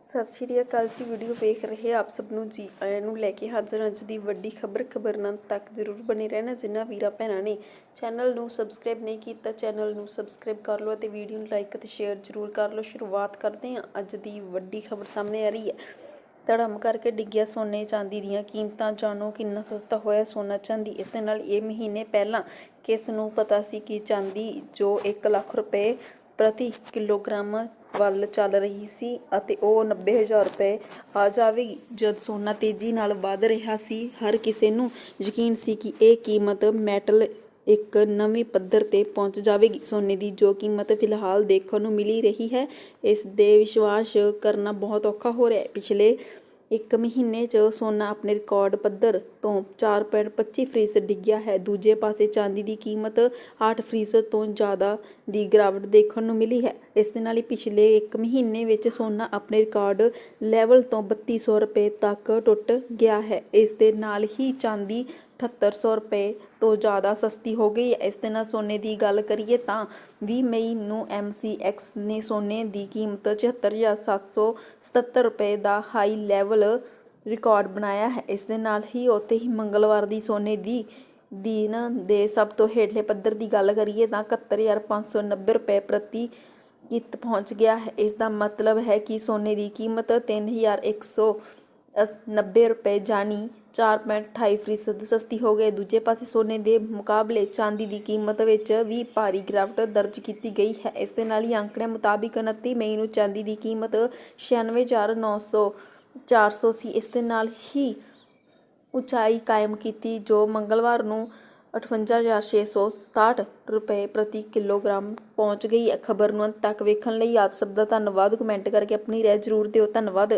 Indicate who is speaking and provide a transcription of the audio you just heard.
Speaker 1: ਸਤਿ ਸ਼੍ਰੀ ਅਕਾਲ ਜੀ, ਵੀਡੀਓ ਵੇਖ ਰਹੇ ਆਪ ਸਭ ਨੂੰ ਜੀ। ਆਇਆਂ ਨੂੰ ਲੈ ਕੇ ਹਾਜ਼ਰ ਅੱਜ ਦੀ ਵੱਡੀ ਖਬਰ। ਖਬਰ ਤੱਕ ਜ਼ਰੂਰ ਬਣੇ ਰਹਿਣਾ ਜਿਨ੍ਹਾਂ ਵੀਰਾਂ ਭੈਣਾਂ ਨੇ ਚੈਨਲ ਨੂੰ ਸਬਸਕ੍ਰਾਈਬ ਨਹੀਂ ਕੀਤਾ, ਚੈਨਲ ਨੂੰ ਸਬਸਕ੍ਰਾਈਬ ਕਰ ਲਓ ਅਤੇ ਵੀਡੀਓ ਨੂੰ ਲਾਈਕ ਅਤੇ ਸ਼ੇਅਰ ਜ਼ਰੂਰ ਕਰ ਲਓ। ਸ਼ੁਰੂਆਤ ਕਰਦੇ ਹਾਂ ਅੱਜ ਦੀ ਵੱਡੀ ਖਬਰ ਸਾਹਮਣੇ ਆ ਰਹੀ ਹੈ। ਧੜਮ ਕਰਕੇ ਡਿੱਗਿਆ ਸੋਨੇ ਚਾਂਦੀ ਦੀਆਂ ਕੀਮਤਾਂ। ਜਾਣੋ ਕਿੰਨਾ ਸਸਤਾ ਹੋਇਆ ਸੋਨਾ ਚਾਂਦੀ। ਇਸ ਦੇ ਨਾਲ ਇਹ ਮਹੀਨੇ ਪਹਿਲਾਂ ਕਿਸ ਨੂੰ ਪਤਾ ਸੀ ਕਿ ਚਾਂਦੀ ਜੋ 1 ਲੱਖ ਰੁਪਏ ਪ੍ਰਤੀ ਕਿਲੋਗ੍ਰਾਮ ਵੱਲ ਚੱਲ ਰਹੀ ਸੀ ਅਤੇ ਉਹ 90000 ਰੁਪਏ ਆ ਜਾਵੇਗੀ। ਜਦ ਸੋਨਾ ਤੇਜ਼ੀ ਨਾਲ ਵਧ ਰਿਹਾ ਸੀ, ਹਰ ਕਿਸੇ ਨੂੰ ਯਕੀਨ ਸੀ ਕਿ ਇਹ ਕੀਮਤ ਮੈਟਲ ਇੱਕ ਨਵੇਂ ਪੱਧਰ ਤੇ ਪਹੁੰਚ ਜਾਵੇਗੀ। ਸੋਨੇ ਦੀ ਜੋ ਕੀਮਤ ਫਿਲਹਾਲ ਦੇਖਣ ਨੂੰ ਮਿਲੀ ਰਹੀ ਹੈ, ਇਸ ਦੇ ਵਿਸ਼ਵਾਸ ਕਰਨਾ ਬਹੁਤ ਔਖਾ ਹੋ ਰਿਹਾ ਹੈ। ਪਿਛਲੇ ਇੱਕ ਮਹੀਨੇ 'ਚ ਸੋਨਾ ਆਪਣੇ ਰਿਕਾਰਡ ਪੱਧਰ ਤੋਂ 4.25% ਡਿੱਗਿਆ ਹੈ। ਦੂਜੇ ਪਾਸੇ ਚਾਂਦੀ ਦੀ ਕੀਮਤ 8 ਫੀਸਦ ਤੋਂ ਜ਼ਿਆਦਾ ਦੀ ਗਿਰਾਵਟ ਦੇਖਣ ਨੂੰ ਮਿਲੀ ਹੈ। ਇਸ ਦੇ ਨਾਲ ਹੀ ਪਿਛਲੇ ਇੱਕ ਮਹੀਨੇ ਵਿੱਚ ਸੋਨਾ ਆਪਣੇ ਰਿਕਾਰਡ ਲੈਵਲ ਤੋਂ 3200 ਰੁਪਏ ਤੱਕ ਟੁੱਟ ਗਿਆ ਹੈ। ਇਸ ਦੇ ਨਾਲ ਹੀ ਚਾਂਦੀ 7800 ਰੁਪਏ ਤੋਂ ਜ਼ਿਆਦਾ ਸਸਤੀ ਹੋ ਗਈ। ਹੈ ਇਸ ਦੇ ਨਾਲ ਸੋਨੇ ਦੀ ਗੱਲ ਕਰੀਏ ਤਾਂ 20 ਮਈ ਨੂੰ MCX ਨੇ ਸੋਨੇ ਦੀ ਕੀਮਤ 74777 ਰੁਪਏ ਦਾ ਹਾਈ ਲੈਵਲ ਰਿਕਾਰਡ ਬਣਾਇਆ ਹੈ। ਇਸ ਦੇ ਨਾਲ ਹੀ ਉੱਥੇ ਹੀ ਮੰਗਲਵਾਰ ਦੀ ਸੋਨੇ ਦੀ ਦਿਨ ਦੇ ਸਭ ਤੋਂ ਹੇਠਲੇ ਪੱਧਰ ਦੀ ਗੱਲ ਕਰੀਏ ਤਾਂ 71590 ਰੁਪਏ ਪ੍ਰਤੀ ਕਿਤ ਪਹੁੰਚ ਗਿਆ ਹੈ। ਇਸ ਦਾ ਮਤਲਬ ਹੈ ਕਿ ਸੋਨੇ ਦੀ ਕੀਮਤ 3190 ਰੁਪਏ ਜਾਨੀ 4.28 ਫੀਸਦ ਸਸਤੀ ਹੋ ਗਈ ਦੂਜੇ ਪਾਸੇ ਸੋਨੇ ਦੇ ਮੁਕਾਬਲੇ ਚਾਂਦੀ ਦੀ ਕੀਮਤ ਵਿੱਚ ਵੀ ਭਾਰੀ ਗਿਰਾਵਟ ਦਰਜ ਕੀਤੀ ਗਈ ਹੈ। ਇਸ ਦੇ ਨਾਲ ਹੀ ਅੰਕੜਿਆਂ ਮੁਤਾਬਿਕ 29 ਮਈ ਨੂੰ ਚਾਂਦੀ ਦੀ ਕੀਮਤ 96900 400 ਸੀ ਇਸ ਦੇ ਨਾਲ ਹੀ ਉਚਾਈ ਕਾਇਮ ਕੀਤੀ, ਜੋ ਮੰਗਲਵਾਰ ਨੂੰ 58667 ਰੁਪਏ ਪ੍ਰਤੀ ਕਿਲੋਗ੍ਰਾਮ ਪਹੁੰਚ ਗਈ ਹੈ। ਖਬਰ ਨੂੰ ਅੰਤ ਤੱਕ ਵੇਖਣ ਲਈ ਆਪ ਸਭ ਦਾ ਧੰਨਵਾਦ। ਕਮੈਂਟ ਕਰਕੇ ਆਪਣੀ ਰਾਏ ਜ਼ਰੂਰ ਦਿਓ। ਧੰਨਵਾਦ।